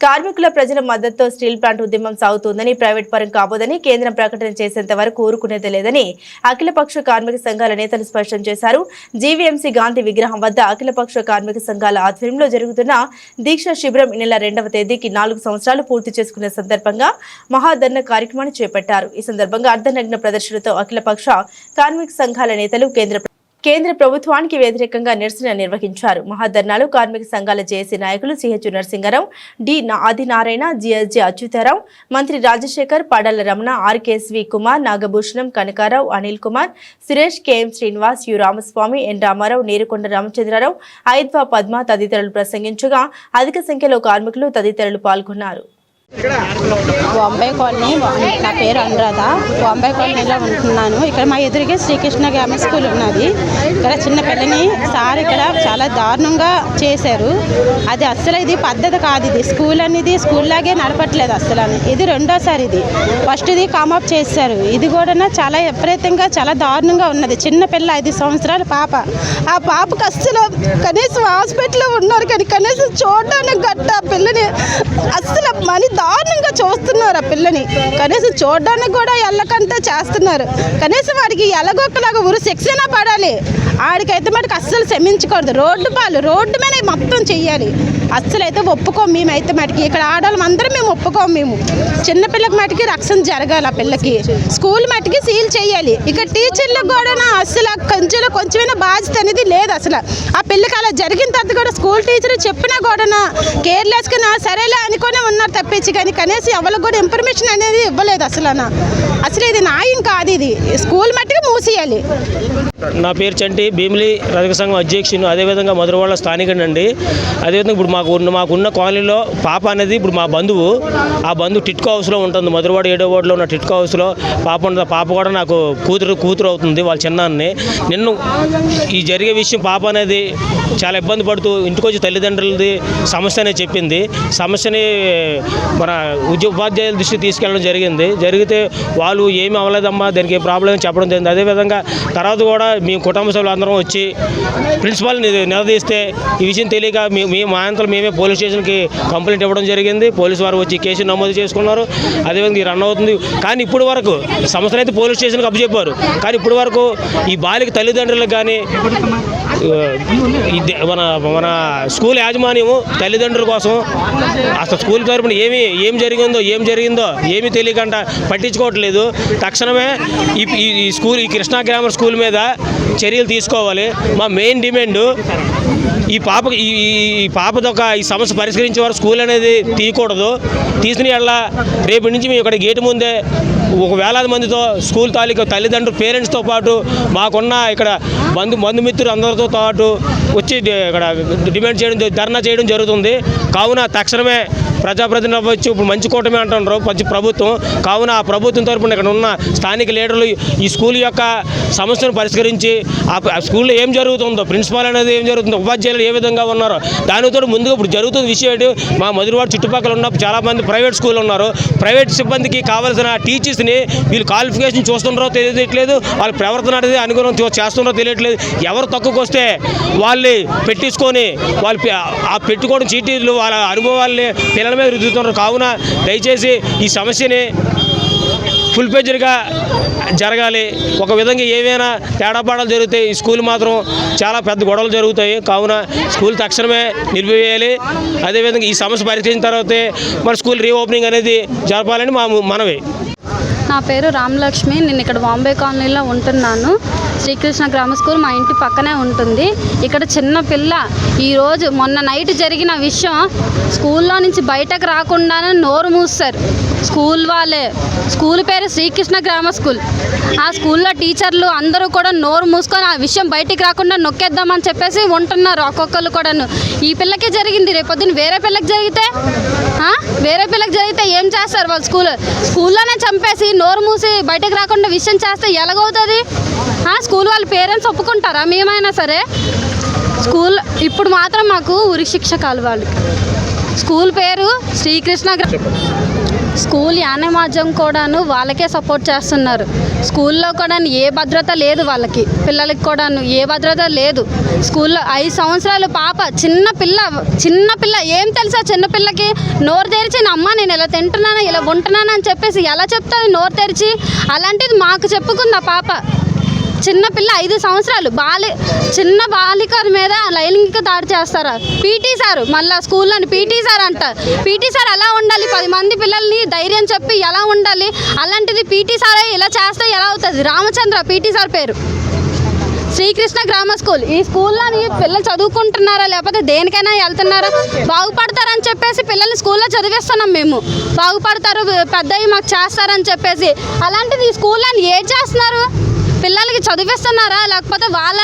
కార్మికుల ప్రజల మద్దతుతో స్టీల్ ప్లాంట్ ఉద్యమం సాగుతుందని ప్రైవేట్ పరం కాబోదని కేంద్రం ప్రకటన చేసేంత వరకు ఊరుకునేది లేదని అఖిలపక్ష కార్మిక సంఘాల నేతలు స్పష్టం చేశారు. జీవీఎంసీ గాంధీ విగ్రహం వద్ద అఖిలపక్ష కార్మిక సంఘాల ఆధ్వర్యంలో జరుగుతున్న దీక్ష శిబిరం ఈ నెల రెండవ తేదీకి నాలుగు సంవత్సరాలు పూర్తి చేసుకునే సందర్భంగా మహాధర్ణ కార్యక్రమాన్ని చేపట్టారు. ఈ సందర్భంగా అర్ధనగ్న ప్రదర్శనతో అఖిలపక్ష కార్మిక సంఘాల నేతలు కేంద్ర కేంద్ర ప్రభుత్వానికి వ్యతిరేకంగా నిరసన నిర్వహించారు. మహాధర్నాలు కార్మిక సంఘాల జేఏసీ నాయకులు సిహెచ్ నరసింగరావు డి నా- Adinarayana GSG Achyutarao Mantri Rajasekhar Padala Ramana RKSV Kumar Nagabhushanam Kanakarao Anil Kumar Suresh KM Srinivas U Ramaswamy N Ramarao Neerukonda Ramachandrarao ఐద్వా Padma తదితరులు ప్రసంగించగా అధిక సంఖ్యలో కార్మికులు తదితరులు పాల్గొన్నారు. బొంబాయి కాలనీ నా పేరు అనురాధ. బొంబాయి కాలనీలో ఉంటున్నాను. ఇక్కడ మా ఎదురుగా శ్రీకృష్ణ గ్రామ స్కూల్ ఉన్నది. ఇక్కడ చిన్న పిల్లని సార్ ఇక్కడ చాలా దారుణంగా చేశారు. అది అస్సలు ఇది పద్ధతి కాదు ఇది. స్కూల్ అనేది స్కూల్ లాగే నడపట్లేదు అస్సలు ఇది రెండోసారి ఇది. ఫస్ట్ ఇది కామప్ చేశారు. ఇది కూడా చాలా విపరీతంగా చాలా దారుణంగా ఉన్నది. చిన్న పిల్ల ఐదు సంవత్సరాల పాప. ఆ పాపకు అస్సలు కనీసం హాస్పిటల్లో ఉన్నారు కానీ కనీసం చూడడానికి గట్ట పిల్లని అస్సలు మని దారుణంగా చూస్తున్నారు ఆ పిల్లని. కనీసం చూడడానికి కూడా ఎల్లకంతా చేస్తున్నారు. కనీసం వాడికి ఎలగొక్కలాగా ఉరు శిక్షణ పడాలి. ఆడికైతే మటుకు అస్సలు క్షమించకూడదు. రోడ్డు పాలు రోడ్డు మీద మొత్తం చెయ్యాలి. అస్సలు అయితే ఒప్పుకోం మేమైతే మటుకి. ఇక్కడ ఆడవాళ్ళం అందరం మేము ఒప్పుకోం మేము. చిన్నపిల్లకి మటుకి రక్షణ జరగాలి ఆ పిల్లకి. స్కూల్ మటుకి సీల్ చేయాలి. ఇక టీచర్లకు కూడా అస్సలు కొంచెం కొంచెమైనా బాధ్యత అనేది లేదు అసలు. ఆ పిల్లకి అలా జరిగిన తర్వాత కూడా స్కూల్ టీచర్ చెప్పినా కూడా కేర్లెస్గా నా సరేలే అనుకునే ఉన్నారు తప్పించి. కానీ కనీసం ఎవరికి కూడా ఇన్ఫర్మేషన్ అనేది ఇవ్వలేదు అసలు అన్న అసలు ఇది న్యాయం కాదు ఇది. స్కూల్ మట్టుకు మూసేయాలి. నా పేరు చంటి భీమిలి రజక సంఘం అధ్యక్షుని. అదేవిధంగా మధురవాడ స్థానికండి అదేవిధంగా ఇప్పుడు మాకు ఉన్న మాకున్న కాలనీలో పాప అనేది ఇప్పుడు మా బంధువు. ఆ బంధువు టిట్కో హౌస్లో ఉంటుంది. మధురవాడ ఏడో వార్డులో ఉన్న టిట్కో హౌస్లో. పాప ఉంటుంది పాప కూడా నాకు కూతురు కూతురు అవుతుంది వాళ్ళ చిన్నాన్ని. నిన్ను ఈ జరిగే విషయం పాప అనేది చాలా ఇబ్బంది పడుతూ ఇంటికొచ్చి తల్లిదండ్రులది సమస్య అనేది చెప్పింది. సమస్యని మన ఉపాధ్యాయుల దృష్టి తీసుకెళ్ళడం జరిగింది. జరిగితే వాళ్ళు ఏమి అవ్వలేదమ్మా దానికి ఏ ప్రాబ్లం చెప్పడం జరిగింది. అదేవిధంగా తర్వాత కూడా మేము కుటుంబ సభ్యులు అందరం వచ్చి ప్రిన్సిపాల్ని నిలదీస్తే ఈ విషయం తెలియక మీ మేము మేమే పోలీస్ స్టేషన్కి కంప్లైంట్ ఇవ్వడం జరిగింది. పోలీసు వారు వచ్చి కేసు నమోదు చేసుకున్నారు. అదేవిధంగా ఇది రన్ అవుతుంది. కానీ ఇప్పుడు వరకు సంస్థనైతే పోలీస్ స్టేషన్కి అప్పచెప్పారు. కానీ ఇప్పుడు వరకు ఈ బాలిక తల్లిదండ్రులకు కానీ మన మన స్కూల్ యాజమాన్యము తల్లిదండ్రుల కోసం అసలు స్కూల్ తరపున ఏమి ఏం జరిగిందో ఏం జరిగిందో ఏమీ తెలియకుండా పట్టించుకోవట్లేదు. తక్షణమే ఈ ఈ- స్కూల్ ఈ కృష్ణా గ్రామర్ స్కూల్ మీద చర్యలు తీసుకోవాలి. మా మెయిన్ డిమాండ్ ఈ పాప ఈ ఈ- ఈ పాపది ఒక ఈ సమస్య పరిష్కరించే వారు స్కూల్ అనేది తీయకూడదు. తీసిన ఎడల రేపటి నుంచి మేము ఇక్కడ గేటు ముందే ఒక వేలాది మందితో స్కూల్ తాలూకా తల్లిదండ్రులు పేరెంట్స్తో పాటు మాకున్న ఇక్కడ బంధు బంధుమిత్రులు అందరితో పాటు వచ్చి ఇక్కడ డిమాండ్ చేయడం ధర్నా చేయడం జరుగుతుంది. కావున తక్షణమే ప్రజాప్రతినిధులు అవ్వచ్చు ఇప్పుడు మంచి కూటమి అంటున్నారు మంచి ప్రభుత్వం. కావున ఆ ప్రభుత్వం తరపున ఇక్కడ ఉన్న స్థానిక లీడర్లు ఈ స్కూల్ యొక్క సమస్యను పరిష్కరించి ఆ స్కూల్లో ఏం జరుగుతుందో ప్రిన్సిపాల్ అనేది ఏం జరుగుతుందో ఉపాధ్యాయులు ఏ విధంగా ఉన్నారో దానితో ముందుగా ఇప్పుడు జరుగుతున్న విషయం ఏంటి? మా మధురవాడ చుట్టుపక్కల ఉన్న చాలామంది ప్రైవేట్ స్కూల్ ఉన్నారు. ప్రైవేట్ సిబ్బందికి కావాల్సిన టీచర్స్ని వీళ్ళు క్వాలిఫికేషన్ చూస్తున్నారో తెలియట్లేదు. వాళ్ళ ప్రవర్తన అనేది అనుగుణం చేస్తున్నారో తెలియట్లేదు. ఎవరు తక్కువకి వస్తే వాళ్ళు పెట్టించుకొని వాళ్ళు ఆ పెట్టుకోవడం చీటీలు వాళ్ళ అనుభవాల్ని నేల మీద రుద్దుతున్నారు. కావున దయచేసి ఈ సమస్యని ఫుల్ పేజర్గా జరగాలి. ఒక విధంగా ఏవైనా తేడాపాడాలు జరుగుతాయి ఈ స్కూల్ మాత్రం చాలా పెద్ద గొడవలు జరుగుతాయి. కావున స్కూల్ తక్షణమే నిలిపివేయాలి. అదేవిధంగా ఈ సమస్య పరిష్కరించిన తర్వాతే మన స్కూల్ రీఓపెనింగ్ అనేది జరపాలని మా మనవి. నా పేరు రామలక్ష్మి. నేను ఇక్కడ బాంబే కాలనీలో ఉంటున్నాను. శ్రీకృష్ణ గ్రామ స్కూల్ మా ఇంటి పక్కనే ఉంటుంది. ఇక్కడ చిన్న పిల్ల ఈరోజు మొన్న నైట్ జరిగిన విషయం స్కూల్లో నుంచి బయటకు రాకుండానే నోరు మూస్తారు స్కూల్ వాళ్ళే. స్కూల్ పేరు శ్రీకృష్ణ గ్రామ స్కూల్. ఆ స్కూల్లో టీచర్లు అందరూ కూడా నోరు మూసుకొని ఆ విషయం బయటికి రాకుండా నొక్కేద్దామని చెప్పేసి ఉంటున్నారు ఒక్కొక్కరు కూడాను. ఈ పిల్లకి జరిగింది. రేపొద్దున వేరే పిల్లకి జరిగితే వేరే పిల్లకి జరిగితే ఏం చేస్తారు వాళ్ళు స్కూల్? స్కూల్లోనే చంపేసి నోరు మూసి బయటకు రాకుండా విషయం చేస్తే ఎలాగవుతుంది? స్కూల్ వాళ్ళ పేరెంట్స్ ఒప్పుకుంటారా? మేమైనా సరే? స్కూల్ ఇప్పుడు మాత్రం మాకు ఉరి శిక్ష కావాలి స్కూల్ పేరు శ్రీకృష్ణ గ్రామ స్కూల్ యానమాజం కూడాను వాళ్ళకే సపోర్ట్ చేస్తున్నారు. స్కూల్లో కూడా ఏ భద్రత లేదు వాళ్ళకి పిల్లలకి కూడా ఏ భద్రత లేదు. స్కూల్లో ఐదు సంవత్సరాలు పాప చిన్న పిల్ల చిన్న పిల్ల ఏం తెలుసా చిన్నపిల్లకి నోరు తెరిచి "నా అమ్మ నేను ఇలా తింటున్నాను ఇలా ఉంటున్నాను అని చెప్పేసి ఎలా చెప్తుంది నోరు తెరిచి? అలాంటిది మాకు చెప్పుకుంది ఆ పాప. చిన్నపిల్ల ఐదు సంవత్సరాలు బాలి చిన్న బాలికల మీద లైంగిక దాడి చేస్తారా? పీటీ సార్ మళ్ళీ స్కూల్లోని పీటీ సార్ అంట పీటీ సార్ ఎలా ఉండాలి? పది మంది పిల్లల్ని ధైర్యం చెప్పి ఎలా ఉండాలి? అలాంటిది పీటీ సారే ఇలా చేస్తే ఎలా అవుతుంది? రామచంద్ర పీటీ సార్ పేరు. శ్రీకృష్ణ గ్రామ స్కూల్. ఈ స్కూల్లోని పిల్లలు చదువుకుంటున్నారా? లేకపోతే దేనికైనా వెళ్తున్నారా? బాగుపడతారని చెప్పేసి పిల్లల్ని స్కూల్లో చదివిస్తున్నాం మేము. బాగుపడతారు పెద్దవి మాకు చేస్తారని చెప్పేసి. అలాంటిది ఈ స్కూల్లో ఏం చేస్తున్నారు? పిల్లలకి చదివిస్తున్నారా? లేకపోతే వాళ్ళ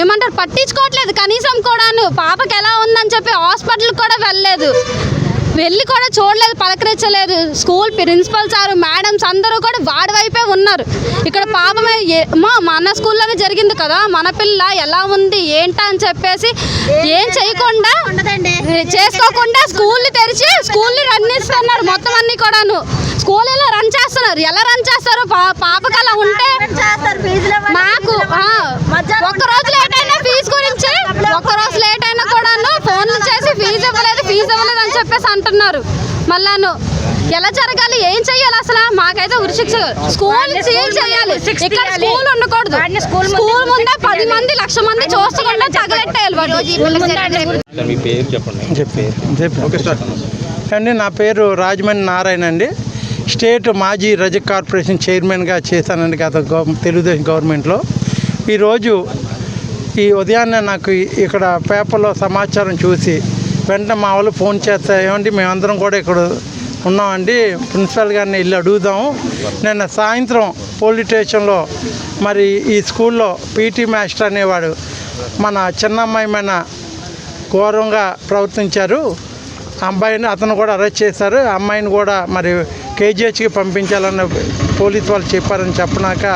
ఏమంటారు? పట్టించుకోవట్లేదు. కనీసం కూడాను పాపకి ఎలా ఉందని చెప్పి హాస్పిటల్కి కూడా వెళ్ళలేదు. వెళ్ళి కూడా చూడలేదు పలకరించలేదు. స్కూల్ ప్రిన్సిపల్ సార్ మేడమ్స్ అందరూ కూడా వాడి వైపే ఉన్నారు. ఇక్కడ పాపమే మా మన స్కూల్లోనే జరిగింది కదా. మన పిల్ల ఎలా ఉంది ఏంటా అని చెప్పేసి ఏం చేయకుండా చేసుకోకుండా స్కూల్ తెరిచి స్కూల్ రన్ ఇస్తున్నారు మొత్తం అన్ని కూడాను. రన్ చేస్తున్నారు ఎలా రన్ చేస్తారు? పాపకి అలా ఉంటే మాకు ఒక్క రోజు లేట్ అయినా ఫీజు గురించి ఒక్క రోజు లేట్ అయినా కూడాను ఫోన్లు చేసి ఫీజు ఇవ్వలేదు ఫీజు ఇవ్వలేదు అని చెప్పేసి అంటున్నారు. మళ్ళాను ఎలా జరగాలి? ఏం చెయ్యాలి అసలు? మాకైతే ఉరిశిక్ష స్కూల్ సీల్ చేయాలి. ఇక్కడ స్కూల్ ఉండకూడదు. స్కూల్ ముందే పది మంది లక్ష మంది చూస్తకుండా తగలెట్టేయాలి వాడు మీ పేరు చెప్పండి. చెప్పి చెప్పి అండి నా పేరు రాజమండ్రి నారాయణ అండి. స్టేట్ మాజీ రజక్ కార్పొరేషన్ చైర్మన్గా చేశానండి గత తెలుగుదేశం గవర్నమెంట్లో. ఈరోజు ఈ ఉదయాన్నే నాకు ఇక్కడ పేపర్లో సమాచారం చూసి వెంటనే మా వాళ్ళు ఫోన్ చేస్తే ఏమండి మేమందరం కూడా ఇక్కడ ఉన్నామండి ప్రిన్సిపల్ గారిని వెళ్ళి అడుగుదాము. నిన్న సాయంత్రం పోలీస్ స్టేషన్లో మరి ఈ స్కూల్లో పీటీ మాస్టర్ అనేవాడు మన చిన్నమ్మాయి మన ఘోరంగా ప్రవర్తించారు. అబ్బాయిని అతను కూడా అరెస్ట్ చేశారు. అమ్మాయిని కూడా మరి కేజీహెచ్కి పంపించాలని పోలీసు వాళ్ళు చెప్పారని చెప్పినాక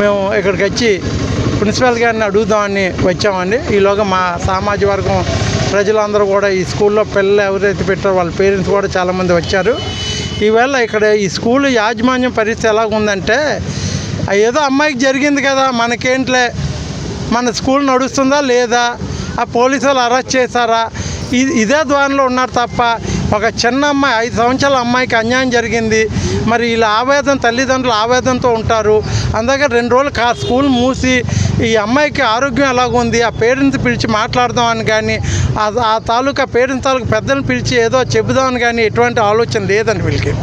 మేము ఇక్కడికి వచ్చి ప్రిన్సిపల్ గారిని అడుగుదామని వచ్చామండి. ఈలోగా మా సామాజిక వర్గం ప్రజలందరూ కూడా ఈ స్కూల్లో పిల్లలు ఎవరైతే పెట్టారో వాళ్ళ పేరెంట్స్ కూడా చాలామంది వచ్చారు. ఈవేళ ఇక్కడ ఈ స్కూల్ యాజమాన్యం పరిస్థితి ఎలా ఉందంటే ఏదో అమ్మాయికి జరిగింది కదా మనకేంట్లే మన స్కూల్ నడుస్తుందా లేదా ఆ పోలీసు వాళ్ళు అరెస్ట్ చేశారా ఇదే ద్వారంలో ఉన్నారు తప్ప ఒక చిన్న అమ్మాయి ఐదు సంవత్సరాల అమ్మాయికి అన్యాయం జరిగింది. మరి వీళ్ళ ఆవేదన తల్లిదండ్రులు ఆవేదనతో ఉంటారు. అందుకే రెండు రోజులు కా స్కూల్ మూసి ఈ అమ్మాయికి ఆరోగ్యం ఎలాగుంది ఆ పేరెంట్స్ పిలిచి మాట్లాడదాం అని కానీ ఆ ఆ తాలూకా పేరెంట్స్ తాలూకా పెద్దలను పిలిచి ఏదో చెబుదామని కానీ ఎటువంటి ఆలోచన లేదండి వీళ్ళకి.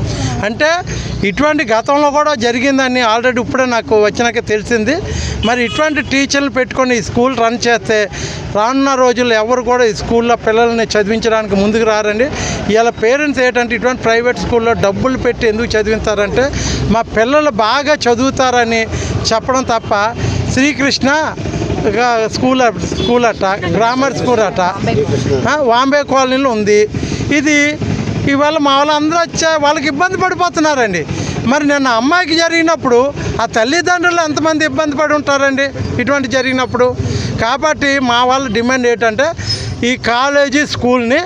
అంటే ఇటువంటి గతంలో కూడా జరిగిందని ఆల్రెడీ ఇప్పుడే నాకు వచ్చినాక తెలిసింది. మరి ఇటువంటి టీచర్లు పెట్టుకొని ఈ స్కూల్ రన్ చేస్తే రానున్న రోజుల్లో ఎవరు కూడా ఈ స్కూల్లో పిల్లల్ని చదివించడానికి ముందుకు రారండి. ఇలా పేరెంట్స్ ఏంటంటే ఇటువంటి ప్రైవేట్ స్కూల్లో డబ్బులు పెట్టి ఎందుకు చదివిస్తారంటే మా పిల్లలు బాగా చదువుతారని చెప్పడం తప్ప శ్రీకృష్ణ స్కూల్ స్కూల్ అట గ్రామర్ స్కూల్ అట. వాంబే కాలనీలో ఉంది. ఇది ఇవాళ మా వాళ్ళందరూ వచ్చా వాళ్ళకి ఇబ్బంది పడిపోతున్నారండి. మరి నిన్న అమ్మాయికి జరిగినప్పుడు ఆ తల్లిదండ్రులు ఎంతమంది ఇబ్బంది పడి ఉంటారండి ఇటువంటి జరిగినప్పుడు? కాబట్టి మా వాళ్ళ డిమాండ్ ఏంటంటే ఈ కాలేజీ స్కూల్ని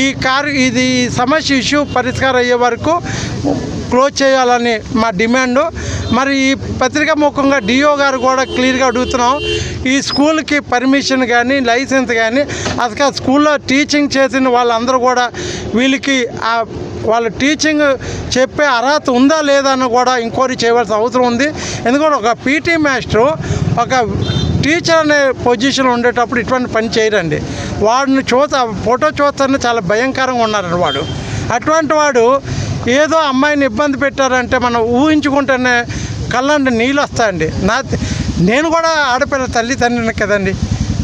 ఈ కార్ ఇది ఈ సమస్య ఇష్యూ పరిష్కారం అయ్యే వరకు క్లోజ్ చేయాలని మా డిమాండ్. మరి ఈ పత్రికా ముఖంగా డిఓ గారు కూడా క్లియర్గా అడుగుతున్నాం. ఈ స్కూల్కి పర్మిషన్ కానీ లైసెన్స్ కానీ అసలు స్కూల్లో టీచింగ్ చేసిన వాళ్ళందరూ కూడా వీళ్ళకి ఆ వాళ్ళ టీచింగ్ చెప్పే అర్హత ఉందా లేదా అని కూడా ఎంక్వైరీ చేయవలసిన అవసరం ఉంది. ఎందుకంటే ఒక పీటీ మాస్టరు ఒక టీచర్ అనే పొజిషన్ ఉండేటప్పుడు ఇటువంటి పని చేయరండి వాడిని చూత ఫోటో చూస్తానే చాలా భయంకరంగా ఉన్నారండి వాడు. అటువంటి వాడు ఏదో అమ్మాయిని ఇబ్బంది పెట్టారంటే మనం ఊహించుకుంటేనే కళ్ళండి నీళ్ళు వస్తాయండి. నా నేను కూడా ఆడపిల్ల తల్లి తండ్రిని కదండి.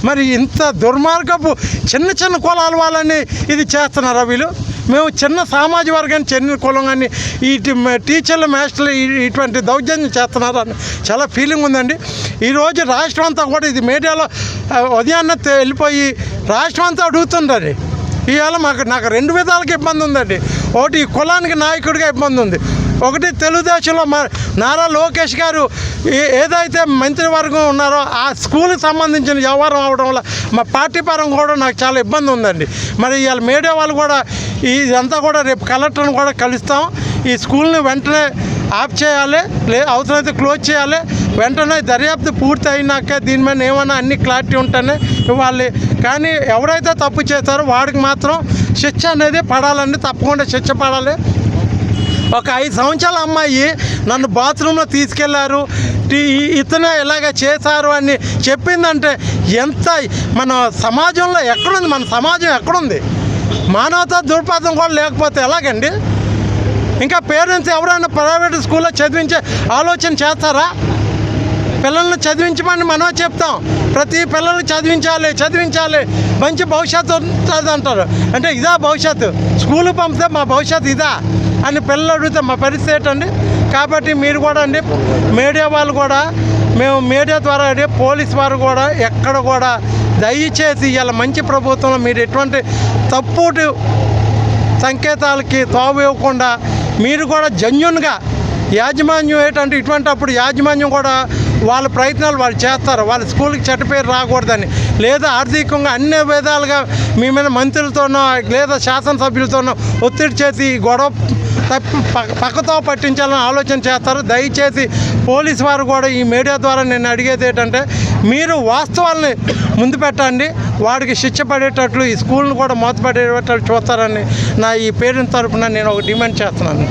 మరి ఇంత దుర్మార్గపు చిన్న చిన్న కులాల వాళ్ళని ఇది చేస్తున్నారా వీళ్ళు? మేము చిన్న సామాజిక వర్గాన్ని చెందిన కులం కానీ ఈ టీచర్లు మాస్టర్లు ఇటువంటి దౌర్జన్యం చేస్తున్నారు అని చాలా ఫీలింగ్ ఉందండి. ఈరోజు రాష్ట్రం అంతా కూడా ఇది మీడియాలో ఉదయాన్నే వెళ్ళిపోయి రాష్ట్రం అంతా అడుగుతుందండి ఇవాళ మాకు నాకు రెండు విధాలకు ఇబ్బంది ఉందండి. ఒకటి ఈ కులానికి నాయకుడిగా ఇబ్బంది ఉంది. ఒకటి తెలుగుదేశంలో నారా లోకేష్ గారు ఏ- ఏదైతే మంత్రివర్గం ఉన్నారో ఆ స్కూల్కి సంబంధించిన వ్యవహారం అవడం వల్ల మా పార్టీ పరం కూడా నాకు చాలా ఇబ్బంది ఉందండి. మరి ఇవాళ మీడియా వాళ్ళు కూడా ఇదంతా కూడా రేపు కలెక్టర్ని కూడా కలుస్తాం. ఈ స్కూల్ని వెంటనే ఆఫ్ చేయాలి. లే అవసరమైతే క్లోజ్ చేయాలి. వెంటనే దర్యాప్తు పూర్తి అయినాక దీని మీద ఏమైనా అన్ని క్లారిటీ ఉంటేనే ఇవ్వాలి కానీ ఎవరైతే తప్పు చేస్తారో వాడికి మాత్రం శిక్ష అనేది పడాలండి తప్పకుండా శిక్ష పడాలి. ఒక ఐదు సంవత్సరాల అమ్మాయి నన్ను బాత్రూంలో తీసుకెళ్ళారు. ఇతను ఇతనే ఇలాగ చేశారు అని చెప్పిందంటే ఎంత మన సమాజంలో ఎక్కడుంది? మన సమాజం ఎక్కడుంది? మానవతా దృక్పథం కూడా లేకపోతే ఎలాగండి? ఇంకా పేరెంట్స్ ఎవరైనా ప్రైవేట్ స్కూల్లో చదివించే ఆలోచన చేస్తారా? పిల్లల్ని చదివించమని మనం చెప్తాం. ప్రతి పిల్లల్ని చదివించాలి చదివించాలి. మంచి భవిష్యత్తు ఉంటుంది అంటారు. అంటే ఇదా భవిష్యత్తు. స్కూల్ పంపితే మా భవిష్యత్తు ఇదా అని పిల్లలు అడిగితే మా పరిస్థితి ఏంటండి? కాబట్టి మీరు కూడా అండి మీడియా వాళ్ళు కూడా మేము మీడియా ద్వారా అండి పోలీస్ వారు కూడా ఎక్కడ కూడా దయచేసి ఇలా మంచి ప్రభుత్వంలో మీరు ఎటువంటి తప్పుడు సంకేతాలకి తావు ఇవ్వకుండా మీరు కూడా జన్యున్గా యాజమాన్యం ఏంటంటే ఇటువంటి అప్పుడు యాజమాన్యం కూడా వాళ్ళ ప్రయత్నాలు వాళ్ళు చేస్తారు. వాళ్ళ స్కూల్కి చెడ్డ పేరు రాకూడదని. లేదా ఆర్థికంగా అన్ని విధాలుగా మీ మీద మంత్రులతోనో లేదా శాసనసభ్యులతోనో ఒత్తిడి చేసి ఈ గొడవ తప్ప పక్కతో పట్టించాలని ఆలోచన చేస్తారు. దయచేసి పోలీస్ వారు కూడా ఈ మీడియా ద్వారా నేను అడిగేది ఏంటంటే మీరు వాస్తవాల్ని ముందు పెట్టండి. వాడికి శిక్ష పడేటట్లు ఈ స్కూల్ని కూడా మూతపడేటట్లు చూస్తారని నా ఈ పేరెంట్స్ తరపున నేను ఒక డిమాండ్ చేస్తున్నాను.